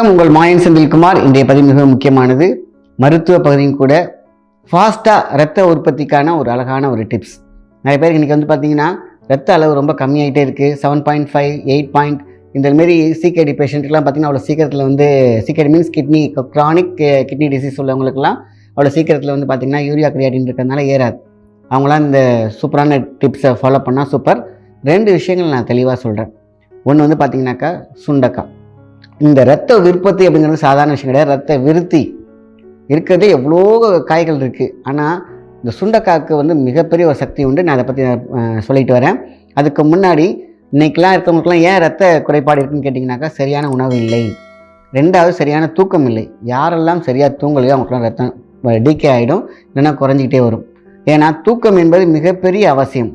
வணக்கம். உங்கள் மாயன் செந்தில்குமார். இன்றைய பதிவு மிக முக்கியமானது. மருத்துவ பகுதியும் கூட ஃபாஸ்ட்டாக ரத்த உற்பத்திக்கான ஒரு அழகான ஒரு டிப்ஸ். நிறைய பேருக்கு இன்றைக்கி வந்து பார்த்தீங்கன்னா ரத்த அளவு ரொம்ப கம்மியாயிட்டே இருக்குது seven point five eight point இந்த மாரி சிகேடி பேஷண்ட்டுக்கெலாம் பார்த்தீங்கன்னா அவ்வளோ சீக்கிரத்தில் வந்து CKD means kidney chronic kidney disease eh, உள்ளவங்களுக்குலாம் அவ்வளோ சீக்கிரத்தில் வந்து பார்த்தீங்கன்னா யூரியா கிரியாடின் இருக்கிறதுனால ஏறாது. அவங்களாம் இந்த சூப்பரான டிப்ஸை ஃபாலோ பண்ணால் சூப்பர் ரெண்டு விஷயங்கள் நான் தெளிவாக சொல்கிறேன் ஒன்று வந்து பார்த்தீங்கன்னாக்கா சுண்டக்காய். இந்த ரத்த விருப்பத்தை அப்படிங்கிறது சாதாரண விஷயம் கிடையாது. ரத்த விருத்தி இருக்கிறதே எவ்வளோ காய்கள் இருக்குது ஆனால் இந்த சுண்டைக்காய்க்கு வந்து மிகப்பெரிய ஒரு சக்தி உண்டு. நான் அதை பற்றி சொல்லிட்டு வரேன். அதுக்கு முன்னாடி இன்றைக்கெலாம் இருக்கவங்களுக்குலாம் ஏன் ரத்த குறைபாடு இருக்குன்னு கேட்டிங்கனாக்கா சரியான உணவு இல்லை. ரெண்டாவது சரியான தூக்கம் இல்லை. யாரெல்லாம் சரியாக தூங்கலையோ அவங்களுக்குலாம் ரத்தம் டீக்கே ஆகிடும் இல்லைன்னா குறைஞ்சிக்கிட்டே வரும். ஏன்னா தூக்கம் என்பது மிகப்பெரிய அவசியம்.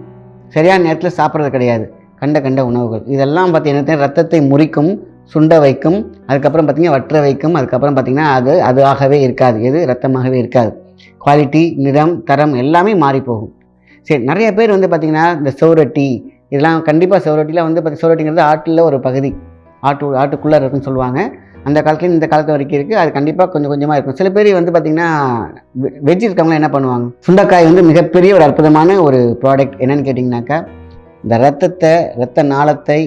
சரியான நேரத்தில் சாப்பிட்றது கிடையாது. கண்ட கண்ட உணவுகள். இதெல்லாம் பார்த்தீங்கன்னா ரத்தத்தை முறிக்கும் சுண்ட வைக்கும் அதுக்கப்புறம் பார்த்தீங்கன்னா வற்ற வைக்கும் அதுக்கப்புறம் பார்த்தீங்கன்னா அது அது ஆகவே இருக்காது எது? ரத்தமாகவே இருக்காது. குவாலிட்டி நிறம் தரம் எல்லாமே மாறி போகும். சரி நிறைய பேர் வந்து பார்த்திங்கன்னா இந்த சௌரட்டி இதெல்லாம் கண்டிப்பாக சௌரட்டியில் வந்து பார்த்தி சௌரட்டிங்கிறது ஆட்டில் ஒரு பகுதி. ஆட்டு ஆட்டுக்குள்ளே இருக்குன்னு சொல்லுவாங்க. அந்த காலத்துலேயும் இந்த காலத்து வரைக்கும் இருக்குது அது கண்டிப்பாக கொஞ்சம் கொஞ்சமாக இருக்கும். சில பேர் வந்து பார்த்திங்கன்னா வெஜ் இருக்கவங்க என்ன பண்ணுவாங்க? சுண்டைக்காய் வந்து மிகப்பெரிய ஒரு அற்புதமான ஒரு ப்ராடக்ட் என்னென்னு கேட்டிங்கனாக்கா இந்த ரத்தத்தை ரத்த நாளத்தை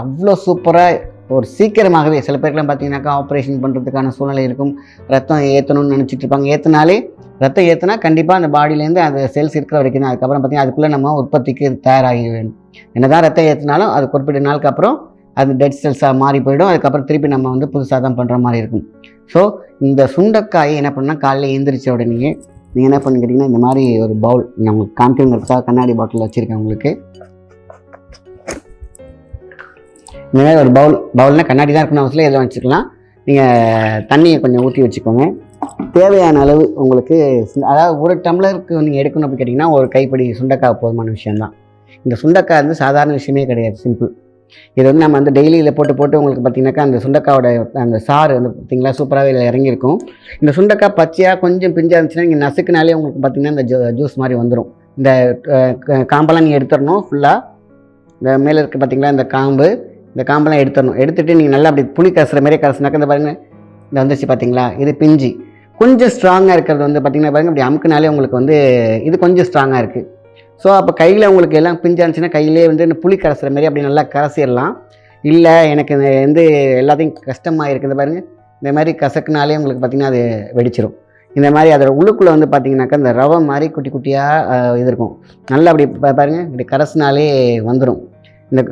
அவ்வளோ சூப்பராக ஒரு சீக்கிரமாகவே சில பேருக்குலாம் பார்த்தீங்கன்னாக்கா ஆப்ரேஷன் பண்ணுறதுக்கான சூழ்நிலை இருக்கும். ரத்தம் ஏற்றணும்னு நினச்சிட்டு இருப்பாங்க. ஏற்றினாலே ரத்தம் ஏற்றினா கண்டிப்பாக அந்த பாடியிலேருந்து அந்த செல்ஸ் இருக்கிற வரைக்கும் தான். அதுக்கப்புறம் பார்த்தீங்கன்னா அதுக்குள்ளே நம்ம உற்பத்திக்கு தயாராகி வேணும். என்ன தான் ரத்தம் ஏற்றினாலும் அது குறிப்பிட்ட நாளுக்கு அப்புறம் அது டெட் செல்ஸாக மாறி போயிடும். அதுக்கப்புறம் திருப்பி நம்ம வந்து புதுசாக தான் பண்ணுற மாதிரி இருக்கும். ஸோ இந்த சுண்டைக்காயை என்ன பண்ணால் காலையில் எழுந்திரிச்ச உடனே நீங்கள் என்ன பண்ணுறீங்கன்னா இந்த மாதிரி ஒரு பவுல் நான் உங்களுக்கு காமிக்கிறதுக்காக கண்ணாடி பாட்டில் வச்சுருக்கேன் உங்களுக்கு. இந்த மாதிரி ஒரு பவுல் பவுல்னால் கண்ணாடி தான் இருக்கணும் அவசியம் எதுவும் வச்சுக்கலாம். நீங்கள் தண்ணியை கொஞ்சம் ஊற்றி வச்சுக்கோங்க. தேவையான அளவு உங்களுக்கு அதாவது ஒரு டம்ளருக்கு நீங்கள் எடுக்கணும் அப்படின்னு கேட்டிங்கன்னா ஒரு கைப்பிடி சுண்டக்காய் போதுமான விஷயம்தான். இந்த சுண்டக்காய் வந்து சாதாரண விஷயமே கிடையாது. சிம்பிள் இது வந்து நம்ம வந்து டெய்லி இதில் போட்டு போட்டு உங்களுக்கு பார்த்தீங்கன்னாக்கா அந்த சுண்டக்காவோட அந்த சாறு வந்து பார்த்தீங்களா சூப்பராகவே இதில் இறங்கியிருக்கும். இந்த சுண்டக்காய் பச்சையாக கொஞ்சம் பிஞ்சாக இருந்துச்சுன்னா நீங்கள் நசுக்குனாலே உங்களுக்கு பார்த்தீங்கன்னா இந்த ஜூ ஜூஸ் மாதிரி வந்துடும் இந்த க- காம்பெல்லாம் நீங்கள் எடுத்துடணும் ஃபுல்லாக இந்த மேலே இருக்க பார்த்தீங்களா இந்த காம்பு. இந்த காம்பெல்லாம் எடுத்துடணும். எடுத்துகிட்டு நீங்கள் நல்லா அப்படி புளி கசுற மாதிரி கசுனாக்க இந்த பாருங்கள் இந்த வந்துச்சு பார்த்தீங்களா இது பிஞ்சு. கொஞ்சம் ஸ்ட்ராங்காக இருக்கிறது வந்து பார்த்தீங்கன்னா பாருங்க அப்படி அமுக்குனாலே உங்களுக்கு வந்து இது கொஞ்சம் ஸ்ட்ராங்காக இருக்குது ஸோ அப்போ கையில் உங்களுக்கு எல்லாம் பிஞ்சாச்சுன்னா இருந்துச்சுன்னா கையிலே வந்து இந்த புளி கரைசுற மாதிரி அப்படி நல்லா கரைசிடலாம். இல்லை எனக்கு இந்த வந்து எல்லாத்தையும் கஷ்டமாக இருக்குது பாருங்கள் இந்த மாதிரி கசக்குனாலே உங்களுக்கு பார்த்தீங்கன்னா அது வெடிச்சிடும் இந்த மாதிரி அதோடய உள்ளுக்குள்ளே வந்து பார்த்தீங்கன்னாக்கா இந்த ரவை மாதிரி குட்டி குட்டியாக இது இருக்கும். நல்லா அப்படி பாருங்கள் பாருங்க இப்படி கரைசினாலே வந்துடும் இந்த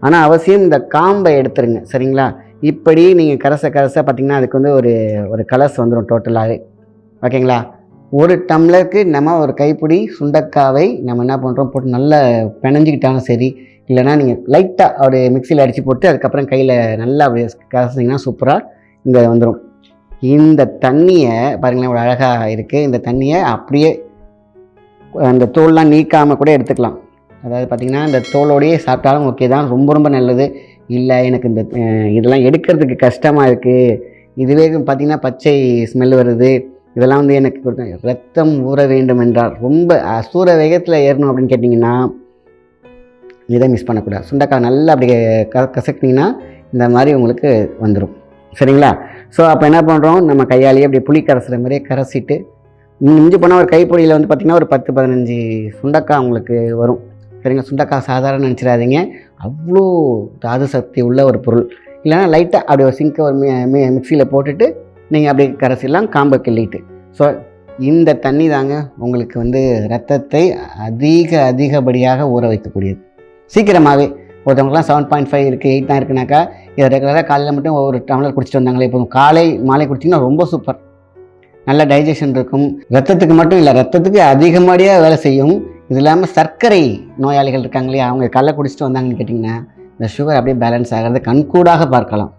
ஆனால் அவசியம் இந்த காம்பை எடுத்துருங்க சரிங்களா? இப்படி நீங்கள் கரச கரச பார்த்தீங்கன்னா அதுக்கு வந்து ஒரு ஒரு கலர்ஸ் வந்துடும் டோட்டலாகவே ஓகேங்களா? ஒரு டம்ளருக்கு நம்ம ஒரு கைப்பிடி சுண்டக்காவை நம்ம என்ன பண்ணுறோம் போட்டு நல்லா பிணைஞ்சிக்கிட்டாலும் சரி இல்லைன்னா நீங்கள் லைட்டாக ஒரு மிக்சியில் அடித்து போட்டு அதுக்கப்புறம் கையில் நல்லா அப்படி கரைச்சிங்கன்னா சூப்பராக இந்த வந்துடும் இந்த தண்ணியை பாருங்களேன் ஒரு அழகாக இருக்குது இந்த தண்ணியை அப்படியே அந்த தோல்லாம் நீக்காமல் கூட எடுத்துக்கலாம். அதாவது பார்த்திங்கன்னா இந்த தோலோடையே சாப்பிட்டாலும் ஓகே தான். ரொம்ப ரொம்ப நல்லது. இல்லை எனக்கு இந்த இதெல்லாம் எடுக்கிறதுக்கு கஷ்டமாக இருக்குது இதுவே பார்த்திங்கன்னா பச்சை ஸ்மெல் வருது. இதெல்லாம் வந்து எனக்கு கொடுத்த- ரத்தம் ஊற வேண்டும் என்றால் ரொம்ப அசூர வேகத்தில் ஏறணும் அப்படின்னு கேட்டிங்கன்னா இதை மிஸ் பண்ணக்கூடாது. சுண்டக்காய் நல்லா அப்படி க கசக்கினீங்கன்னா இந்த மாதிரி உங்களுக்கு வந்துடும் சரிங்களா? ஸோ அப்போ என்ன பண்ணுறோம் நம்ம கையாலேயே அப்படி புளி கரைசிற மாதிரியே கரைச்சிட்டு மிஞ்சி போனால் ஒரு கைப்பொடியில் வந்து பார்த்திங்கன்னா ஒரு பத்து பதினஞ்சு சுண்டக்காய் உங்களுக்கு வரும். சரிங்க சுண்டக்காய் சாதாரண நினச்சிடாதீங்க. அவ்வளோ தாது சக்தி உள்ள ஒரு பொருள். இல்லைன்னா லைட்டாக அப்படி ஒரு சிங்கை ஒரு மிக்சியில் போட்டுட்டு நீங்கள் அப்படி கரைசிலாம் காம்பை கிள்ளிட்டு. ஸோ இந்த தண்ணி தாங்க உங்களுக்கு வந்து ரத்தத்தை அதிக அதிகப்படியாக ஊற வைக்கக்கூடியது. சீக்கிரமாகவே ஒருத்தவங்களுக்குலாம் செவன் பாயிண்ட் ஃபைவ் இருக்குது எயிட் தான் இருக்குனாக்கா இதை ரெகுலராக காலையில் மட்டும் ஒரு டம்ளர் குடிச்சிட்டு வந்தாங்களே இப்போ காலை மாலை குடிச்சிங்கன்னா ரொம்ப சூப்பர் நல்ல டைஜஷன் இருக்கும். ரத்தத்துக்கு மட்டும் இல்லை ரத்தத்துக்கு அதிகமாடியாக வேலை செய்யும். இது இல்லாமல் சர்க்கரை நோயாளிகள் இருக்காங்க இல்லையா? அவங்க கல்லை குடிச்சிட்டு வந்தாங்கன்னு கேட்டிங்கன்னா இந்த சுகர் அப்படியே பேலன்ஸ் ஆகிறது கண்கூடாக பார்க்கலாம்.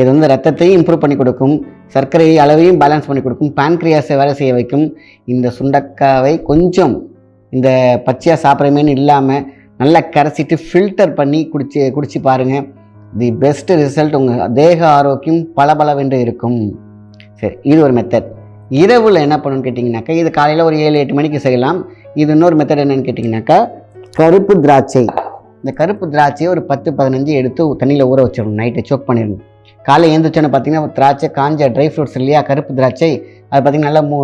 இது வந்து ரத்தத்தையும் இம்ப்ரூவ் பண்ணி கொடுக்கும் சர்க்கரை அளவையும் பேலன்ஸ் பண்ணி கொடுக்கும் பேன்க்ரியாஸை வேலை செய்ய வைக்கும். இந்த சுண்டக்காவை கொஞ்சம் இந்த பச்சையாக சாப்பிட்றமேன்னு இல்லாமல் நல்லா கரைச்சிட்டு ஃபில்டர் பண்ணி குடிச்சு குடிச்சு பாருங்கள் தி பெஸ்ட் ரிசல்ட் உங்கள் தேக ஆரோக்கியம் பளபளவென்று இருக்கும். சரி இது ஒரு மெத்தட் இரவில் என்ன பண்ணணும்னு கேட்டிங்கனாக்கா இது காலையில் ஒரு ஏழு எட்டு மணிக்கு செய்யலாம். இது இன்னொரு மெத்தட் என்னென்னு கேட்டிங்கனாக்கா கருப்பு திராட்சை. இந்த கருப்பு திராட்சையை ஒரு பத்து பதினஞ்சு எடுத்து தண்ணியில் ஊற வச்சிடணும். நைட்டு சோக் பண்ணிடணும். காலை எழுந்திரிச்சோன்னு பார்த்தீங்கன்னா திராட்சை காஞ்ச ட்ரை ஃப்ரூட்ஸ் இல்லையா கருப்பு திராட்சை அது பார்த்தீங்கன்னா நல்லா மூ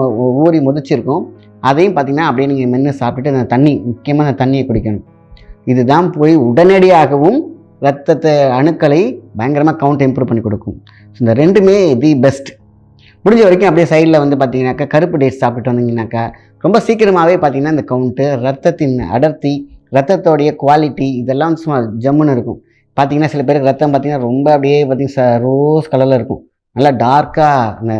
ஊறி முதிச்சிருக்கும். அதையும் பார்த்தீங்கன்னா அப்படியே நீங்கள் மென்று சாப்பிட்டுட்டு அந்த தண்ணி முக்கியமாக அந்த தண்ணியை குடிக்கணும். இதுதான் போய் உடனடியாகவும் ரத்தத்தை அணுக்களை பயங்கரமாக கவுண்ட் இம்ப்ரூவ் பண்ணி கொடுக்கும். ஸோ இந்த ரெண்டுமே தி பெஸ்ட் முடிஞ்ச வரைக்கும் அப்படியே சைடில் வந்து பார்த்தீங்கன்னாக்கா கருப்பு டேட்ஸ் சாப்பிட்டு வந்தீங்கன்னாக்கா ரொம்ப சீக்கிரமாகவே பார்த்தீங்கன்னா இந்த கவுண்ட்டு ரத்தத்தின் அடர்த்தி ரத்தத்தோடைய குவாலிட்டி இதெல்லாம் சும்மா ஜம்முன்னு இருக்கும். பார்த்தீங்கன்னா சில பேருக்கு ரத்தம் பார்த்தீங்கன்னா ரொம்ப அப்படியே பார்த்தீங்கன்னா ரோஸ் கலரில் இருக்கும். நல்லா டார்க்காக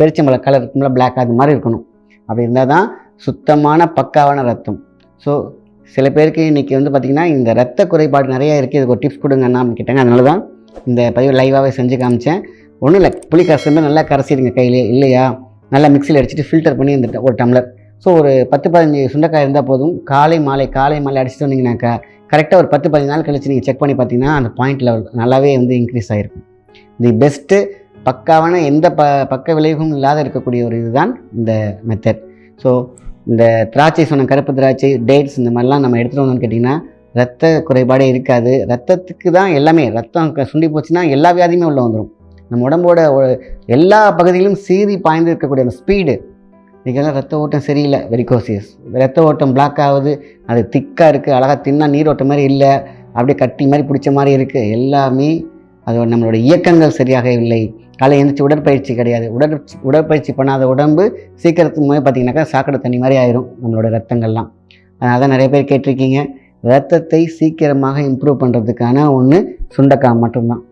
பெருச்சம்பள கலர் இருக்கும்ல பிளாக் அது மாதிரி இருக்கணும். அப்படி இருந்தால் தான் சுத்தமான பக்காவான ரத்தம். ஸோ சில பேருக்கு இன்றைக்கி வந்து பார்த்திங்கன்னா இந்த ரத்த குறைபாடு நிறையா இருக்குது இதுக்கு ஒரு டிப்ஸ் கொடுங்க அண்ணா கேட்டாங்க. அதனால தான் இந்த பதிவு லைவாகவே செஞ்சு காமிச்சேன். ஒன்றும் இல்லை புளி கரைசல் நல்லா கரைச்சிடுங்க கையிலே இல்லையா? நல்லா மிக்சியில் அடிச்சுட்டு ஃபில்டர் பண்ணி இந்த ஒரு டம்ளர் ஸோ ஒரு பத்து பதினஞ்சு சுண்டைக்காய் இருந்தால் போதும். காலை மாலை காலை மாலை அடிச்சுட்டு வந்தீங்கன்னாக்கா கரெக்டாக ஒரு பத்து பதினஞ்சு நாள் கழிச்சு நீங்கள் செக் பண்ணி பார்த்தீங்கன்னா அந்த பாயிண்ட் லெவல் நல்லாவே வந்து இன்க்ரீஸ் ஆகிருக்கும் தி பெஸ்ட்டு பக்காவான எந்த ப பக்க விளைவும் இல்லாத இருக்கக்கூடிய ஒரு இதுதான் இந்த மெத்தட் ஸோ இந்த திராட்சை சொன்ன கருப்பு திராட்சை டேட்ஸ் இந்த மாதிரிலாம் நம்ம எடுத்துகிட்டு வந்தோம்னு கேட்டிங்கன்னா ரத்த குறைபாடே இருக்காது. ரத்தத்துக்கு தான் எல்லாமே ரத்தம் சுண்டி போச்சுன்னா எல்லா வியாதியுமே உள்ளே வந்துடும் நம்ம உடம்போட எல்லா பகுதியிலும் சீறி பாய்ந்து இருக்கக்கூடிய அந்த ஸ்பீடு இன்றைக்கெல்லாம் ரத்த ஓட்டம் சரியில்லை வெரிகோசியஸ் ரத்த ஓட்டம் பிளாக் ஆகுது அது திக்காக இருக்குது அழகாக தின்னா நீரோட்டம் மாதிரி இல்லை அப்படியே கட்டி மாதிரி பிடிச்ச மாதிரி இருக்குது எல்லாமே அது நம்மளோட இயக்கங்கள் சரியாக இல்லை. காலை எழுந்திரிச்சு உடற்பயிற்சி கிடையாது. உடற் உடற்பயிற்சி பண்ணாத உடம்பு சீக்கிரத்துக்கு போய் பார்த்திங்கனாக்கா சாக்கடை தண்ணி மாதிரி ஆயிரும் நம்மளோட ரத்தங்கள்லாம். அதனால தான் நிறைய பேர் கேட்டிருக்கீங்க. ரத்தத்தை சீக்கிரமாக இம்ப்ரூவ் பண்ணுறதுக்கான ஒன்று சுண்டக்காய் மட்டும்தான்.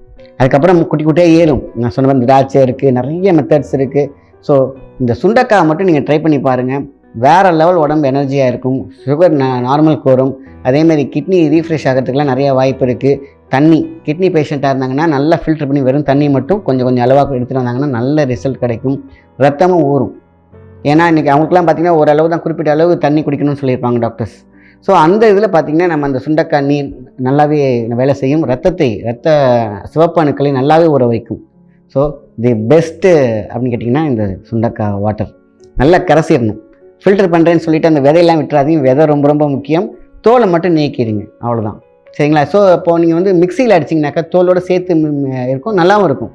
அதுக்கப்புறம் குட்டி குட்டியாக ஏறும். நான் சொன்ன மாதிரி திராட்சை இருக்குது நிறைய மெத்தட்ஸ் இருக்குது ஸோ இந்த சுண்டக்காய் மட்டும் நீங்கள் ட்ரை பண்ணி பாருங்கள் வேறு லெவல் உடம்பு எனர்ஜியாக இருக்கும். சுகர் நார்மல் கோரும் அதேமாதிரி கிட்னி ரீஃப்ரெஷ் ஆகிறதுக்குலாம் நிறைய வாய்ப்பு இருக்குது தண்ணி கிட்னி பேஷண்ட்டாக இருந்தாங்கன்னா நல்லா ஃபில்டர் பண்ணி வெறும் தண்ணி மட்டும் கொஞ்சம் கொஞ்சம் அளவாக எடுத்துகிட்டு வந்தாங்கன்னா நல்ல ரிசல்ட் கிடைக்கும். ரத்தமும் ஊறும். ஏன்னா இன்றைக்கி அவங்களுக்குலாம் பார்த்திங்கன்னா ஓரளவு தான் குறிப்பிட்ட அளவு தண்ணி குடிக்கணும்னு சொல்லியிருப்பாங்க டாக்டர்ஸ் ஸோ அந்த இதில் பார்த்தீங்கன்னா நம்ம அந்த சுண்டக்காய் நீர் நல்லாவே வேலை செய்யும். ரத்தத்தை ரத்த சிவப்பு அணுக்களை நல்லாவே ஊற வைக்கும். ஸோ தி பெஸ்ட்டு அப்படின்னு கேட்டிங்கன்னா இந்த சுண்டக்காய் வாட்டர் நல்லா கரைசிடணும் ஃபில்டர் பண்ணுறேன்னு சொல்லிட்டு அந்த விதையெல்லாம் விட்டுறாதீங்க. விதை ரொம்ப ரொம்ப முக்கியம். தோலை மட்டும் நீக்கிடுங்க. அவ்வளோதான் சரிங்களா? ஸோ இப்போ நீங்கள் வந்து மிக்சியில் அடிச்சிங்கனாக்கா தோலோடு சேர்த்து இருக்கும். நல்லாவும் இருக்கும்.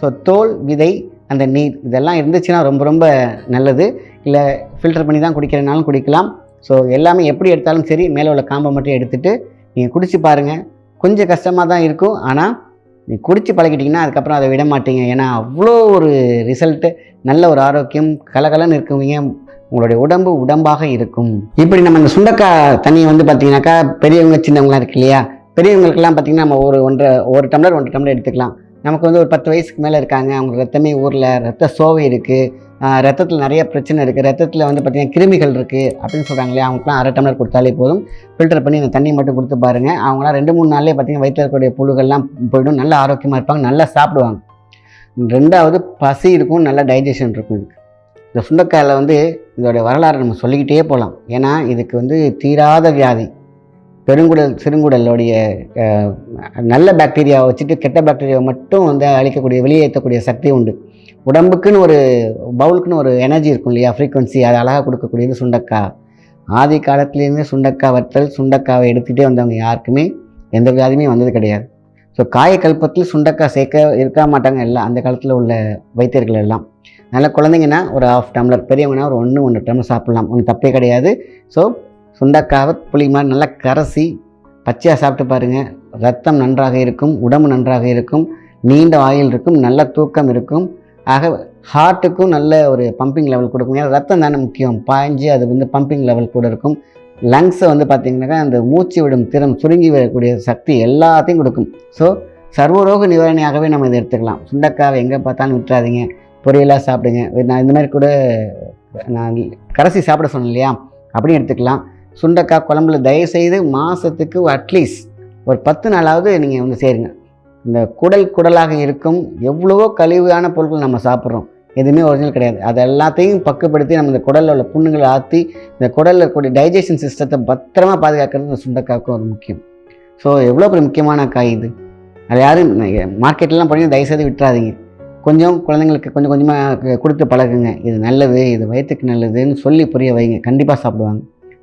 ஸோ தோல் விதை அந்த நீர் இதெல்லாம் இருந்துச்சுன்னா ரொம்ப ரொம்ப நல்லது. இல்லை ஃபில்டர் பண்ணி தான் குடிக்கிறனாலும் குடிக்கலாம். ஸோ எல்லாமே எப்படி எடுத்தாலும் சரி மேலே உள்ள காம்பை மட்டும் எடுத்துகிட்டு நீங்கள் குடிச்சு பாருங்கள் கொஞ்சம் கஷ்டமாக தான் இருக்கும். ஆனால் நீ குடிச்சு பழகிட்டிங்கன்னா அதுக்கப்புறம் அதை விட மாட்டீங்க. ஏன்னா அவ்வளோ ஒரு ரிசல்ட்டு நல்ல ஒரு ஆரோக்கியம் கலகலன்னு இருக்குவீங்க உங்களுடைய உடம்பு உடம்பாக இருக்கும். இப்படி நம்ம இந்த சுண்டக்காய் தண்ணியை வந்து பார்த்தீங்கன்னாக்கா பெரியவங்க சின்னவங்களாம் இருக்கு இல்லையா? பெரியவங்களுக்கெல்லாம் பார்த்தீங்கன்னா நம்ம ஒரு ஒன்றரை ஒரு டம்ளர் ஒன்றரை டம்ளர் எடுத்துக்கலாம். நமக்கு வந்து ஒரு பத்து வயசுக்கு மேலே இருக்காங்க. அவங்க ரத்தமே ஊரில் ரத்த சோவை இருக்குது ரத்தத்தில் நிறைய பிரச்சனை இருக்குது ரத்தத்தில் வந்து பார்த்திங்கன்னா கிருமிகள் இருக்குது அப்படின்னு சொல்கிறாங்களே அவங்களுக்குலாம் அரை டம்ளர் கொடுத்தாலே போதும். ஃபில்டர் பண்ணி இந்த தண்ணி மட்டும் கொடுத்து பாருங்கள் அவங்களாம் ரெண்டு மூணு நாள்லேயே பார்த்தீங்கன்னா வயிற்றில் இருக்கக்கூடிய புழுகள்லாம் போயிடும். நல்லா ஆரோக்கியமாக இருப்பாங்க நல்லா சாப்பிடுவாங்க. ரெண்டாவது பசி இருக்கும் நல்ல டைஜஷன் இருக்கும் இதுக்கு. இந்த சுண்டக்காயில் வந்து இதோடைய வரலாறு நம்ம சொல்லிக்கிட்டே போகலாம். ஏன்னா இதுக்கு வந்து தீராத வியாதி. பெருங்குடல் சிறுங்குடலுடைய நல்ல பாக்டீரியாவை வச்சுட்டு கெட்ட பாக்டீரியாவை மட்டும் வந்து அழிக்கக்கூடிய வெளியேற்றக்கூடிய சக்தி உண்டு. உடம்புக்குன்னு ஒரு பவுலுக்குன்னு ஒரு எனர்ஜி இருக்கும் இல்லையா? ஃப்ரீக்குவன்சி அதை அழகாக கொடுக்கக்கூடியது சுண்டக்காய் ஆதி காலத்துலேருந்து சுண்டக்காய் வற்றல் சுண்டக்காவை எடுத்துகிட்டே வந்தவங்க யாருக்குமே எந்த வியாதியுமே வந்தது கிடையாது. ஸோ காயக்கல்பத்தில் சுண்டக்காய் சேர்க்க இருக்க மாட்டாங்க எல்லாம் அந்த காலத்தில் உள்ள வைத்தியர்கள் எல்லாம். அதனால் குழந்தைங்கன்னா ஒரு ஹாஃப் டம்ளர் பெரியவங்கன்னா ஒரு ஒன்று ஒன்று டம்ளர் சாப்பிட்லாம். ஒன்றும் தப்பே கிடையாது. ஸோ சுண்டக்காவை புளி மாதிரி நல்லா கரைசி பச்சையாக சாப்பிட்டு பாருங்கள் ரத்தம் நன்றாக இருக்கும் உடம்பு நன்றாக இருக்கும் நீண்ட ஆயில் இருக்கும் நல்ல தூக்கம் இருக்கும். ஆக ஹார்ட்டுக்கும் நல்ல ஒரு பம்பிங் லெவல் கொடுக்கும். ஏன்னா ரத்தம் தானே முக்கியம். பாய்ஞ்சு அது வந்து பம்பிங் லெவல் கூட இருக்கும். லங்ஸை வந்து பார்த்திங்கனாக்கா அந்த மூச்சு விடும் திறம் சுருங்கி வரக்கூடிய சக்தி எல்லாத்தையும் கொடுக்கும். ஸோ சர்வரோக நிவாரணியாகவே நம்ம இதை எடுத்துக்கலாம். சுண்டக்காவை எங்கே பார்த்தாலும் விட்டுறாதீங்க. பொரியலாக சாப்பிடுங்க. நான் இந்த மாதிரி கூட நான் கரைசி சாப்பிட சொன்னேன் இல்லையா? அப்படியும் எடுத்துக்கலாம். சுண்டக்காய் குழம்புல தயவுசெய்து மாதத்துக்கு அட்லீஸ்ட் ஒரு பத்து நாளாவது நீங்கள் வந்து சேருங்க. இந்த குடல் குடலாக இருக்கும் எவ்வளவோ கழிவான பொருட்கள் நம்ம சாப்பிட்றோம். எதுவுமே ஒரிஜினல் கிடையாது. அது எல்லாத்தையும் பக்குப்படுத்தி நம்ம இந்த குடலில் உள்ள புண்ணுங்களை ஆற்றி இந்த குடலில் இருக்கக்கூடிய டைஜஷன் சிஸ்டத்தை பத்திரமா பாதுகாக்கிறது இந்த சுண்டைக்காய்க்கும் ஒரு முக்கியம். ஸோ எவ்வளோ பெரிய முக்கியமான காய் இது? அது யாரும் மார்க்கெட்லாம் போனீங்க தயவுசெய்து விட்டுறாதீங்க. கொஞ்சம் குழந்தைங்களுக்கு கொஞ்சம் கொஞ்சமாக கொடுத்து பழகுங்க. இது நல்லது இது வயிற்றுக்கு நல்லதுன்னு சொல்லி புரிய வைங்க. கண்டிப்பாக சாப்பிடுவாங்க.